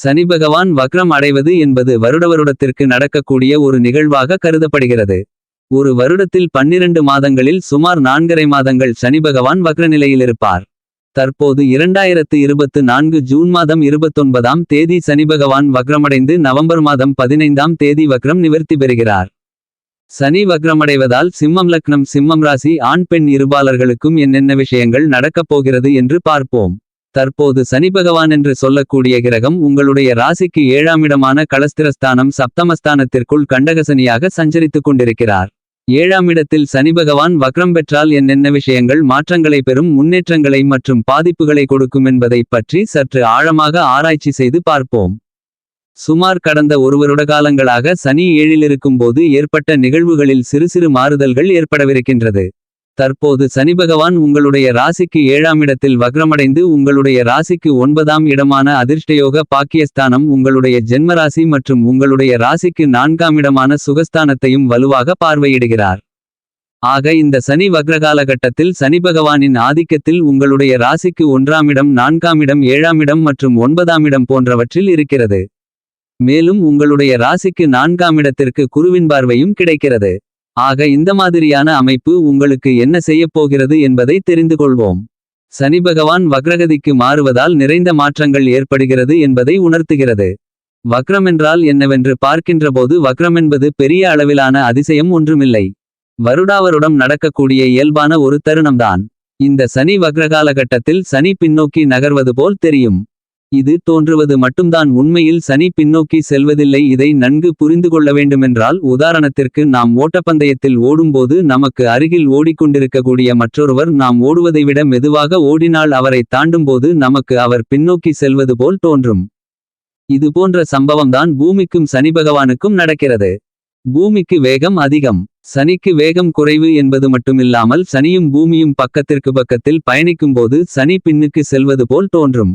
சனி பகவான் வக்ரம் அடைவது என்பது வருடவருடத்திற்கு நடக்கக்கூடிய ஒரு நிகழ்வாக கருதப்படுகிறது. ஒரு வருடத்தில் பன்னிரண்டு மாதங்களில் சுமார் நான்கரை மாதங்கள் சனி பகவான் வக்ரநிலையில் இருப்பார். தற்போது இரண்டாயிரத்து இருபத்து நான்கு ஜூன் மாதம் இருபத்தொன்பதாம் தேதி சனி பகவான் வக்ரமடைந்து நவம்பர் மாதம் பதினைந்தாம் தேதி வக்ரம் நிவர்த்தி பெறுகிறார். சனி வக்ரமடைவதால் சிம்மம் லக்னம் சிம்மம் ராசி ஆண் பெண் இருபாலர்களுக்கும் என்னென்ன விஷயங்கள் நடக்கப் போகிறது என்று பார்ப்போம். தற்போது சனி பகவான் என்று சொல்லக்கூடிய கிரகம் உங்களுடைய ராசிக்கு ஏழாம் இடமான களஸ்திரஸ்தானம் சப்தமஸ்தானத்திற்குள் கண்டகசனியாக சஞ்சரித்துக் கொண்டிருக்கிறார். ஏழாம் இடத்தில் சனி பகவான் வக்ரம் பெற்றால் என்னென்ன விஷயங்கள் மாற்றங்களை பெறும் முன்னேற்றங்களை மற்றும் பாதிப்புகளை கொடுக்கும் என்பதைப் பற்றி சற்று ஆழமாக ஆராய்ச்சி செய்து பார்ப்போம். சுமார் கடந்த ஒரு வருட காலங்களாக சனி ஏழில் இருக்கும்போது ஏற்பட்ட நிகழ்வுகளில் சிறு சிறு மாறுதல்கள் ஏற்படவிருக்கின்றது. தற்போது சனி பகவான் உங்களுடைய ராசிக்கு ஏழாம் இடத்தில் வக்ரமடைந்து உங்களுடைய ராசிக்கு ஒன்பதாம் இடமான அதிர்ஷ்டயோக பாக்கியஸ்தானம் உங்களுடைய ஜென்மராசி மற்றும் உங்களுடைய ராசிக்கு நான்காம் இடமான சுகஸ்தானத்தையும் வலுவாக பார்வையிடுகிறார். ஆக இந்த சனி வக்ரகாலகட்டத்தில் சனி பகவானின் ஆதிக்கத்தில் உங்களுடைய ராசிக்கு ஒன்றாம் இடம் நான்காம் இடம் ஏழாம் இடம் மற்றும் ஒன்பதாம் இடம் போன்றவற்றில் இருக்கிறது. மேலும் உங்களுடைய ராசிக்கு நான்காம் இடத்திற்கு குருவின் பார்வையும் கிடைக்கிறது. ஆக இந்த மாதிரியான அமைப்பு உங்களுக்கு என்ன செய்யப் போகிறது என்பதை தெரிந்து கொள்வோம். சனி பகவான் வக்ரகதிக்கு மாறுவதால் நிறைந்த மாற்றங்கள் ஏற்படுகிறது என்பதை உணர்த்துகிறது. வக்ரம் என்றால் என்னவென்று பார்க்கின்றபோது வக்ரம் என்பது பெரிய அளவிலான அதிசயம் ஒன்றுமில்லை. வருடாவருடம் நடக்கக்கூடிய இயல்பான ஒரு தருணம்தான். இந்த சனி வக்ரகாலகட்டத்தில் சனி பின்னோக்கி நகர்வது போல் தெரியும். இது தோன்றுவது மட்டும்தான் உண்மையில் சனி பின்னோக்கி செல்வதில்லை. இதை நன்கு புரிந்து கொள்ள வேண்டுமென்றால் உதாரணத்திற்கு நாம் ஓட்டப்பந்தயத்தில் ஓடும்போது நமக்கு அருகில் ஓடிக்கொண்டிருக்கக்கூடிய மற்றொருவர் நாம் ஓடுவதை விட மெதுவாக ஓடினால் அவரை தாண்டும்போது நமக்கு அவர் பின்னோக்கி செல்வது போல் தோன்றும். இது போன்ற சம்பவம்தான் பூமிக்கும் சனி பகவானுக்கும் நடக்கிறது. பூமிக்கு வேகம் அதிகம். சனிக்கு வேகம் குறைவு என்பது மட்டுமில்லாமல் சனியும் பூமியும் பக்கத்திற்கு பக்கத்தில் பயணிக்கும்போது சனி பின்னுக்கு செல்வது போல் தோன்றும்.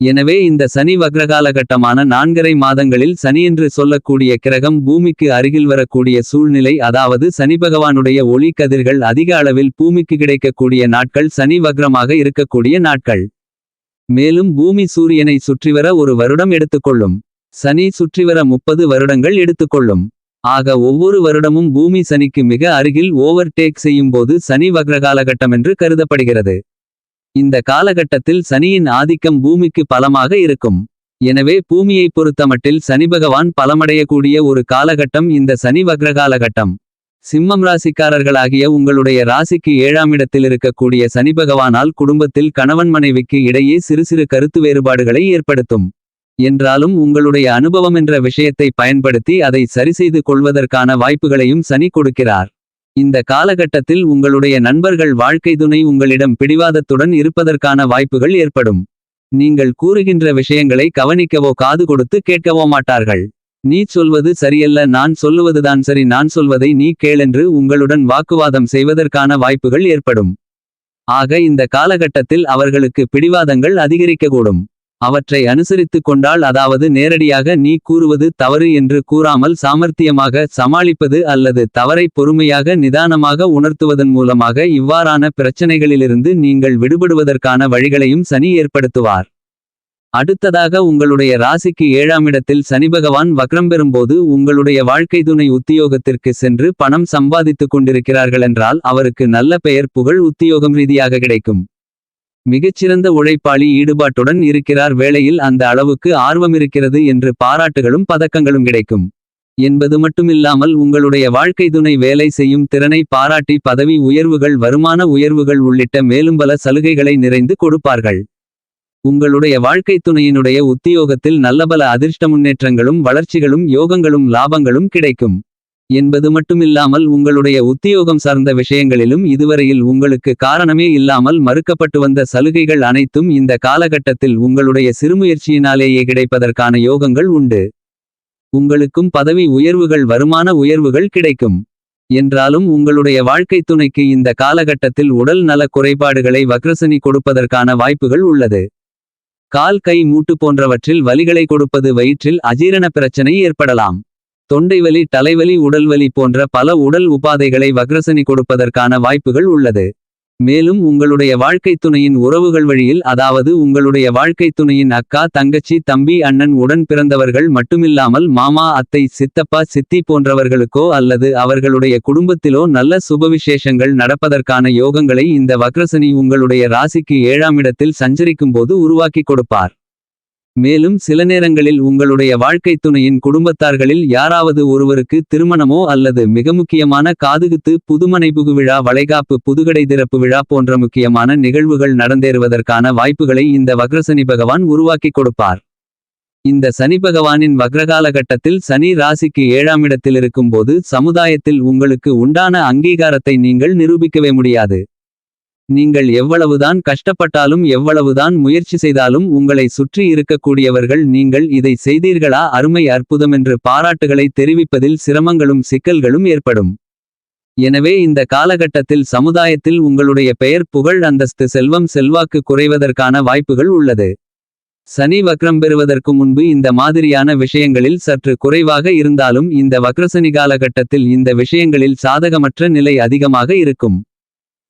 எனவே இந்த சனி வக்ரகாலகட்டமான நான்கரை மாதங்களில் சனியென்று சொல்லக்கூடிய கிரகம் பூமிக்கு அருகில் வரக்கூடிய சூழ்நிலை அதாவது சனி பகவானுடைய ஒளி கதிர்கள் அதிக அளவில் பூமிக்கு கிடைக்கக்கூடிய நாட்கள் சனி வக்ரமாக இருக்கக்கூடிய நாட்கள். மேலும் பூமி சூரியனை சுற்றிவர ஒரு வருடம் எடுத்துக்கொள்ளும். சனி சுற்றிவர முப்பது வருடங்கள் எடுத்துக்கொள்ளும். ஆக ஒவ்வொரு வருடமும் பூமி சனிக்கு மிக அருகில் ஓவர்டேக் செய்யும்போது சனி வக்ரகாலகட்டமென்று கருதப்படுகிறது. இந்த காலகட்டத்தில் சனியின் ஆதிக்கம் பூமிக்கு பலமாக இருக்கும். எனவே பூமியை பொறுத்தமட்டில் சனி பகவான் பலமடையக்கூடிய ஒரு காலகட்டம் இந்த சனி வக்ரகாலகட்டம். சிம்மம் ராசிக்காரர்களாகிய உங்களுடைய ராசிக்கு ஏழாம் இடத்தில் இருக்கக்கூடிய சனி பகவானால் குடும்பத்தில் கணவன் மனைவிக்கு இடையே சிறு சிறு கருத்து வேறுபாடுகளை ஏற்படுத்தும். என்றாலும் உங்களுடைய அனுபவம் என்ற விஷயத்தை பயன்படுத்தி அதை சரிசெய்து கொள்வதற்கான வாய்ப்புகளையும் சனி கொடுக்கிறார். இந்த காலகட்டத்தில் உங்களுடைய நண்பர்கள் வாழ்க்கை துணை உங்களிடம் பிடிவாதத்துடன் இருப்பதற்கான வாய்ப்புகள் ஏற்படும். நீங்கள் கூறுகின்ற விஷயங்களை கவனிக்கவோ காது கொடுத்து கேட்கவோ மாட்டார்கள். நீ சொல்வது சரியல்ல நான் சொல்லுவதுதான் சரி நான் சொல்வதை நீ கேளென்று உங்களுடன் வாக்குவாதம் செய்வதற்கான வாய்ப்புகள் ஏற்படும். ஆக இந்த காலகட்டத்தில் அவர்களுக்கு பிடிவாதங்கள் அதிகரிக்கக்கூடும். அவற்றை அனுசரித்துக் கொண்டால் அதாவது நேரடியாக நீ கூறுவது தவறு என்று கூறாமல் சாமர்த்தியமாக சமாளிப்பது அல்லது தவறை பொறுமையாக நிதானமாக உணர்த்துவதன் மூலமாக இவ்வாறான பிரச்சனைகளிலிருந்து நீங்கள் விடுபடுவதற்கான வழிகளையும் சனி ஏற்படுத்துவார். அடுத்ததாக உங்களுடைய ராசிக்கு ஏழாம் இடத்தில் சனி பகவான் வக்ரம் பெறும்போது உங்களுடைய வாழ்க்கை துணை உத்தியோகத்திற்கு சென்று பணம் சம்பாதித்துக் கொண்டிருக்கிறார்களென்றால் அவருக்கு நல்ல பெயர் புகழ் உத்தியோகம் ரீதியாக கிடைக்கும். மிகச்சிறந்த உழைப்பாளி ஈடுபாட்டுடன் இருக்கிறார். வேளையில் அந்த அளவுக்கு ஆர்வமிருக்கிறது என்று பாராட்டுகளும் பதக்கங்களும் கிடைக்கும். என்பது மட்டுமில்லாமல் உங்களுடைய வாழ்க்கை துணை வேலை செய்யும் திறனை பாராட்டி பதவி உயர்வுகள் வருமான உயர்வுகள் உள்ளிட்ட மேலும் பல சலுகைகளை நிறைந்து கொடுப்பார்கள். உங்களுடைய வாழ்க்கை துணையினுடைய உத்தியோகத்தில் நல்லபல அதிர்ஷ்ட முன்னேற்றங்களும் வளர்ச்சிகளும் யோகங்களும் லாபங்களும் கிடைக்கும். என்பது மட்டுமில்லாமல் உங்களுடைய உத்தியோகம் சார்ந்த விஷயங்களிலும் இதுவரையில் உங்களுக்கு காரணமே இல்லாமல் மறுக்கப்பட்டு வந்த சலுகைகள் அனைத்தும் இந்த காலகட்டத்தில் உங்களுடைய சிறுமுயற்சியினாலேயே கிடைப்பதற்கான யோகங்கள் உண்டு. உங்களுக்கும் பதவி உயர்வுகள் வருமான உயர்வுகள் கிடைக்கும். என்றாலும் உங்களுடைய வாழ்க்கை துணைக்கு இந்த காலகட்டத்தில் உடல் நல குறைபாடுகளை வக்ரசனி கொடுப்பதற்கான வாய்ப்புகள் உள்ளது. கால் கை மூட்டு போன்றவற்றில் வலிகளை கொடுப்பது வயிற்றில் அஜீரண பிரச்சனை ஏற்படலாம். தொண்டைவலி தலைவலி உடல்வலி போன்ற பல உடல் உபாதைகளை வக்ரசனி கொடுப்பதற்கான வாய்ப்புகள் உள்ளது. மேலும் உங்களுடைய வாழ்க்கைத் துணையின் உறவுகள் வழியில் அதாவது உங்களுடைய வாழ்க்கைத் துணையின் அக்கா தங்கச்சி தம்பி அண்ணன் உடன் பிறந்தவர்கள் மட்டுமில்லாமல் மாமா அத்தை சித்தப்பா சித்தி போன்றவர்களுக்கோ அல்லது அவர்களுடைய குடும்பத்திலோ நல்ல சுபவிசேஷங்கள் நடப்பதற்கான யோகங்களை இந்த வக்ரசனி உங்களுடைய ராசிக்கு ஏழாம் இடத்தில் சஞ்சரிக்கும்போது உருவாக்கி கொடுப்பார். மேலும் சில நேரங்களில் உங்களுடைய வாழ்க்கைத் துணையின் குடும்பத்தார்களில் யாராவது ஒருவருக்கு திருமணமோ அல்லது மிக முக்கியமான காதுகுத்து புதுமனைபுகு விழா வளைகாப்பு புதுகடை திறப்பு விழா போன்ற முக்கியமான நிகழ்வுகள் நடந்தேறுவதற்கான வாய்ப்புகளை இந்த வக்ரசனி பகவான் உருவாக்கி கொடுப்பார். இந்த சனி பகவானின் வக்ரகால கட்டத்தில் சனி ராசிக்கு ஏழாம் இடத்தில் இருக்கும்போது சமுதாயத்தில் உங்களுக்கு உண்டான அங்கீகாரத்தை நீங்கள் நிரூபிக்கவே முடியாது. நீங்கள் எவ்வளவுதான் கஷ்டப்பட்டாலும் எவ்வளவுதான் முயற்சி செய்தாலும் உங்களை சுற்றி இருக்கக்கூடியவர்கள் நீங்கள் இதை செய்தீர்களா? அருமை அற்புதமென்று பாராட்டுகளை தெரிவிப்பதில் சிரமங்களும் சிக்கல்களும் ஏற்படும். எனவே இந்த காலகட்டத்தில் சமுதாயத்தில் உங்களுடைய பெயர் புகழ் அந்தஸ்து செல்வம் செல்வாக்கு குறைவதற்கான வாய்ப்புகள் உள்ளது. சனி வக்ரம் பெறுவதற்கு முன்பு இந்த மாதிரியான விஷயங்களில் சற்று குறைவாக இருந்தாலும் இந்த வக்ரசனி காலகட்டத்தில் இந்த விஷயங்களில் சாதகமற்ற நிலை அதிகமாக இருக்கும்.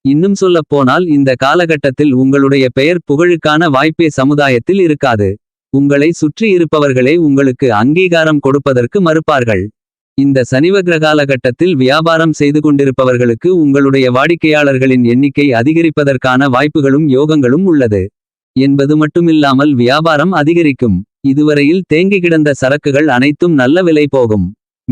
இன்னும் சொல்லப் போனால் இந்த காலகட்டத்தில் உங்களுடைய பெயர் புகழுக்கான வாய்ப்பே சமுதாயத்தில் இருக்காது. உங்களை சுற்றி இருப்பவர்களே உங்களுக்கு அங்கீகாரம் கொடுப்பதற்கு மறுப்பார்கள். இந்த சனிவக்ர காலகட்டத்தில் வியாபாரம் செய்து கொண்டிருப்பவர்களுக்கு உங்களுடைய வாடிக்கையாளர்களின் எண்ணிக்கை அதிகரிப்பதற்கான வாய்ப்புகளும் யோகங்களும் உள்ளது. என்பது மட்டுமில்லாமல் வியாபாரம் அதிகரிக்கும். இதுவரையில் தேங்கி கிடந்த சரக்குகள் அனைத்தும் நல்ல விலை போகும்.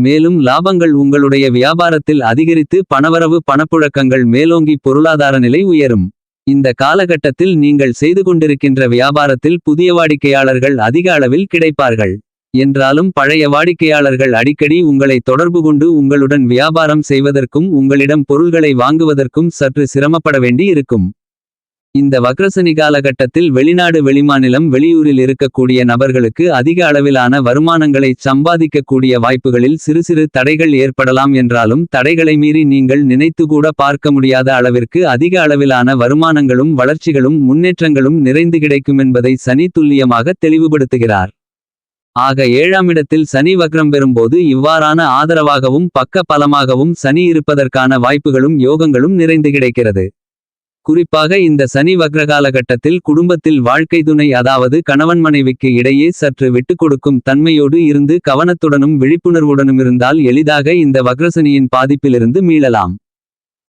மேலும் லாபங்கள் உங்களுடைய வியாபாரத்தில் அதிகரித்து பணவரவு பணப்புழக்கங்கள் மேலோங்கி பொருளாதார நிலை உயரும். இந்த காலகட்டத்தில் நீங்கள் செய்து கொண்டிருக்கின்ற வியாபாரத்தில் புதிய வாடிக்கையாளர்கள் அதிக அளவில் கிடைப்பார்கள். என்றாலும் பழைய வாடிக்கையாளர்கள் அடிக்கடி உங்களை தொடர்பு கொண்டு உங்களுடன் வியாபாரம் செய்வதற்கும் உங்களிடம் பொருள்களை வாங்குவதற்கும் சற்று சிரமப்பட வேண்டி இருக்கும் இந்த வக்ரசனி காலகட்டத்தில் வெளிநாடு வெளிமாநிலம் வெளியூரில் இருக்கக்கூடிய நபர்களுக்கு அதிக அளவிலான வருமானங்களை சம்பாதிக்கக்கூடிய வாய்ப்புகளில் சிறு சிறு தடைகள் ஏற்படலாம் என்றாலும் தடைகளை மீறி நீங்கள் நினைத்து கூட பார்க்க முடியாத அளவிற்கு அதிக அளவிலான வருமானங்களும் வளர்ச்சிகளும் முன்னேற்றங்களும் நிறைந்து கிடைக்கும் என்பதை சனி துல்லியமாக தெளிவுபடுத்துகிறார். ஆக ஏழாம் இடத்தில் சனி வக்ரம் பெறும்போது இவ்வாறான ஆதரவாகவும் பக்க பலமாகவும் சனி இருப்பதற்கான வாய்ப்புகளும் யோகங்களும் நிறைந்து கிடைக்கிறது. குறிப்பாக இந்த சனி வக்ரகாலகட்டத்தில் குடும்பத்தில் வாழ்க்கை துணை அதாவது கணவன் மனைவிக்கு இடையே சற்று விட்டுக் கொடுக்கும் தன்மையோடு இருந்து கவனத்துடனும் விழிப்புணர்வுடனும் இருந்தால் எளிதாக இந்த வக்ரசனியின் பாதிப்பிலிருந்து மீளலாம்.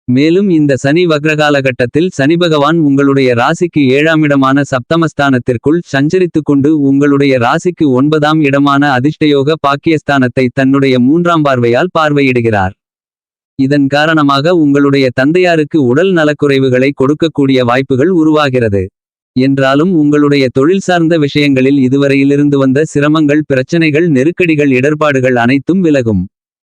மேலும் இந்த சனி வக்ரகாலகட்டத்தில் சனி பகவான் உங்களுடைய ராசிக்கு ஏழாம் இடமான சப்தமஸ்தானத்திற்குள் சஞ்சரித்து கொண்டு உங்களுடைய ராசிக்கு ஒன்பதாம் இடமான அதிர்ஷ்டயோக பாக்கியஸ்தானத்தை தன்னுடைய மூன்றாம் பார்வையால் பார்வையிடுகிறார். இதன் காரணமாக உங்களுடைய தந்தையாருக்கு உடல் நலக்குறைவுகளை கொடுக்கக்கூடிய வாய்ப்புகள் உருவாகிறது. என்றாலும் உங்களுடைய தொழில் சார்ந்த விஷயங்களில் இதுவரையிலிருந்து வந்த சிரமங்கள் பிரச்சனைகள் நெருக்கடிகள் இடர்பாடுகள் அனைத்தும் விலகும்.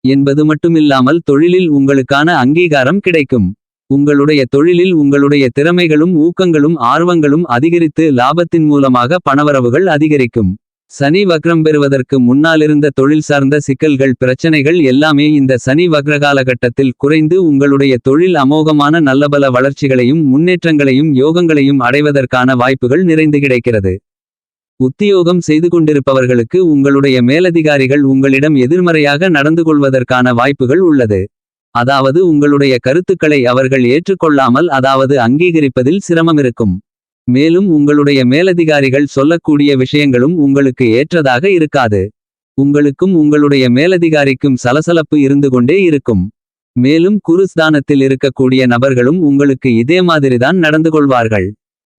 என்பது மட்டுமில்லாமல் தொழிலில் உங்களுக்கான அங்கீகாரம் கிடைக்கும். உங்களுடைய தொழிலில் உங்களுடைய திறமைகளும் ஊக்கங்களும் ஆர்வங்களும் அதிகரித்து லாபத்தின் மூலமாக பணவரவுகள் அதிகரிக்கும். சனி வக்ரம் பெறுவதற்கு முன்னாலிருந்த தொழில் சார்ந்த சிக்கல்கள் பிரச்சனைகள் எல்லாமே இந்த சனி வக்ரகாலகட்டத்தில் குறைந்து உங்களுடைய தொழில் அமோகமான நல்லபல வளர்ச்சிகளையும் முன்னேற்றங்களையும் யோகங்களையும் அடைவதற்கான வாய்ப்புகள் நிறைந்து கிடைக்கிறது. உத்தியோகம் செய்து கொண்டிருப்பவர்களுக்கு உங்களுடைய மேலதிகாரிகள் உங்களிடம் எதிர்மறையாக நடந்து கொள்வதற்கான வாய்ப்புகள் உள்ளது. அதாவது உங்களுடைய கருத்துக்களை அவர்கள் ஏற்றுக்கொள்ளாமல் அதாவது அங்கீகரிப்பதில் சிரமம் இருக்கும். மேலும் உங்களுடைய மேலதிகாரிகள் சொல்லக்கூடிய விஷயங்களும் உங்களுக்கு ஏற்றதாக இருக்காது. உங்களுக்கும் உங்களுடைய மேலதிகாரிக்கும் சலசலப்பு இருந்து கொண்டே இருக்கும். மேலும் குருஸ்தானத்தில் இருக்கக்கூடிய நபர்களும் உங்களுக்கு இதே மாதிரிதான் நடந்து கொள்வார்கள்.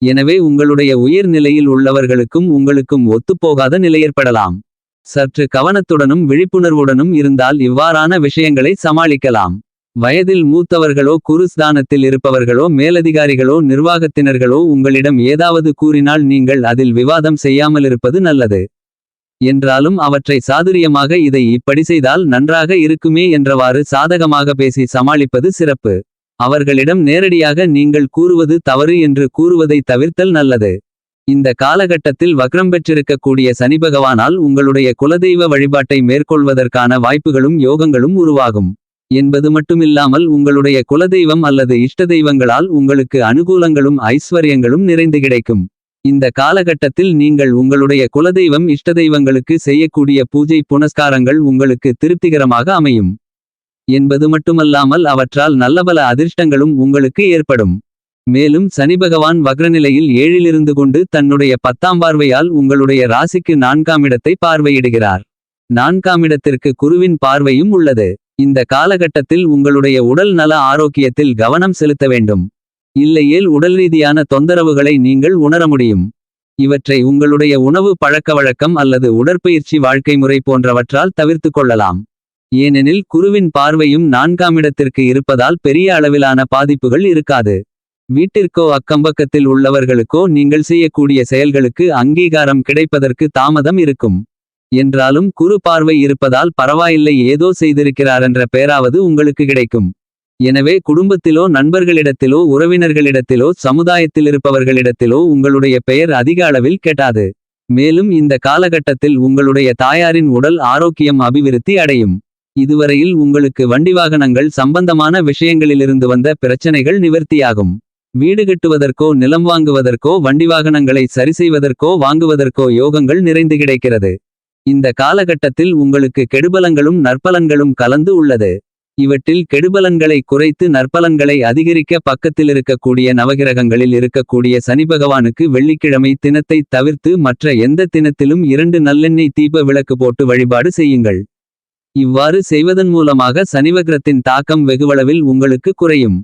எனவே உங்களுடைய உயர் நிலையில் உள்ளவர்களுக்கும் உங்களுக்கும் ஒத்துப்போகாத நிலை ஏற்படலாம். சற்று கவனத்துடனும் விழிப்புணர்வுடனும் இருந்தால் இவ்வாறான விஷயங்களை சமாளிக்கலாம். வயதில் மூத்தவர்களோ குருஸ்தானத்தில் இருப்பவர்களோ மேலதிகாரிகளோ நிர்வாகத்தினர்களோ உங்களிடம் ஏதாவது கூறினால் நீங்கள் அதில் விவாதம் செய்யாமலிருப்பது நல்லது. என்றாலும் அவற்றை சாதுரியமாக இதை இப்படி செய்தால் நன்றாக இருக்குமே என்றவாறு சாதகமாக பேசி சமாளிப்பது சிறப்பு. அவர்களிடம் நேரடியாக நீங்கள் கூறுவது தவறு என்று கூறுவதை தவிர்த்தல் நல்லது. இந்த காலகட்டத்தில் வக்ரம் பெற்றிருக்கக்கூடிய சனி பகவானால் உங்களுடைய குலதெய்வ வழிபாட்டை மேற்கொள்வதற்கான வாய்ப்புகளும் யோகங்களும் உருவாகும். என்பது மட்டுமில்லாமல் உங்களுடைய குலதெய்வம் அல்லது இஷ்ட தெய்வங்களால் உங்களுக்கு அனுகூலங்களும் ஐஸ்வர்யங்களும் நிறைந்து கிடைக்கும். இந்த காலகட்டத்தில் நீங்கள் உங்களுடைய குலதெய்வம் இஷ்ட தெய்வங்களுக்கு செய்யக்கூடிய பூஜை புனஸ்காரங்கள் உங்களுக்கு திருப்திகரமாக அமையும். என்பது மட்டுமல்லாமல் அவற்றால் நல்லபல அதிர்ஷ்டங்களும் உங்களுக்கு ஏற்படும். மேலும் சனிபகவான் வக்ரநிலையில் ஏழிலிருந்து கொண்டு தன்னுடைய பத்தாம் பார்வையால் உங்களுடைய ராசிக்கு நான்காம் இடத்தை பார்வையிடுகிறார். நான்காம் இடத்திற்கு குருவின் பார்வையும் உள்ளது. இந்த காலகட்டத்தில் உங்களுடைய உடல் நல ஆரோக்கியத்தில் கவனம் செலுத்த வேண்டும். இல்லையேல் உடல் ரீதியான தொந்தரவுகளை நீங்கள் உணர முடியும். இவற்றை உங்களுடைய உணவு பழக்கவழக்கம் அல்லது உடற்பயிற்சி வாழ்க்கை முறை போன்றவற்றால் தவிர்த்து கொள்ளலாம். ஏனெனில் குருவின் பார்வையும் நான்காம் இடத்திற்கு இருப்பதால் பெரிய அளவிலான பாதிப்புகள் இருக்காது. வீட்டிற்கோ அக்கம்பக்கத்தில் உள்ளவர்களுக்கோ நீங்கள் செய்யக்கூடிய செயல்களுக்கு அங்கீகாரம் கிடைப்பதற்கு தாமதம் இருக்கும். என்றாலும் குறு பார்வை இருப்பதால் பரவாயில்லை ஏதோ செய்திருக்கிறாரென்ற பேராவது உங்களுக்கு கிடைக்கும். எனவே குடும்பத்திலோ நண்பர்களிடத்திலோ உறவினர்களிடத்திலோ சமுதாயத்தில் இருப்பவர்களிடத்திலோ உங்களுடைய பெயர் அதிக அளவில் கெட்டாது. மேலும் இந்த காலகட்டத்தில் உங்களுடைய தாயாரின் உடல் ஆரோக்கியம் அபிவிருத்தி அடையும். இதுவரையில் உங்களுக்கு வண்டி வாகனங்கள் சம்பந்தமான விஷயங்களிலிருந்து வந்த பிரச்சனைகள் நிவர்த்தியாகும். வீடு கட்டுவதற்கோ நிலம் வாங்குவதற்கோ வண்டி வாகனங்களை சரிசெய்வதற்கோ வாங்குவதற்கோ யோகங்கள் நிறைந்து கிடைக்கிறது. இந்த காலகட்டத்தில் உங்களுக்கு கெடுபலங்களும் நற்பலன்களும் கலந்து உள்ளது. இவற்றில் கெடுபலன்களை குறைத்து நற்பலன்களை அதிகரிக்க பக்கத்தில் இருக்கக்கூடிய நவகிரகங்களில் இருக்கக்கூடிய சனி பகவானுக்கு வெள்ளிக்கிழமை தினத்தை தவிர்த்து மற்ற எந்த தினத்திலும் இரண்டு நல்லெண்ணெய் தீப விளக்கு போட்டு வழிபாடு செய்யுங்கள். இவ்வாறு செய்வதன் மூலமாக சனிவக்ரத்தின் தாக்கம் வெகுவளவில் உங்களுக்கு குறையும்.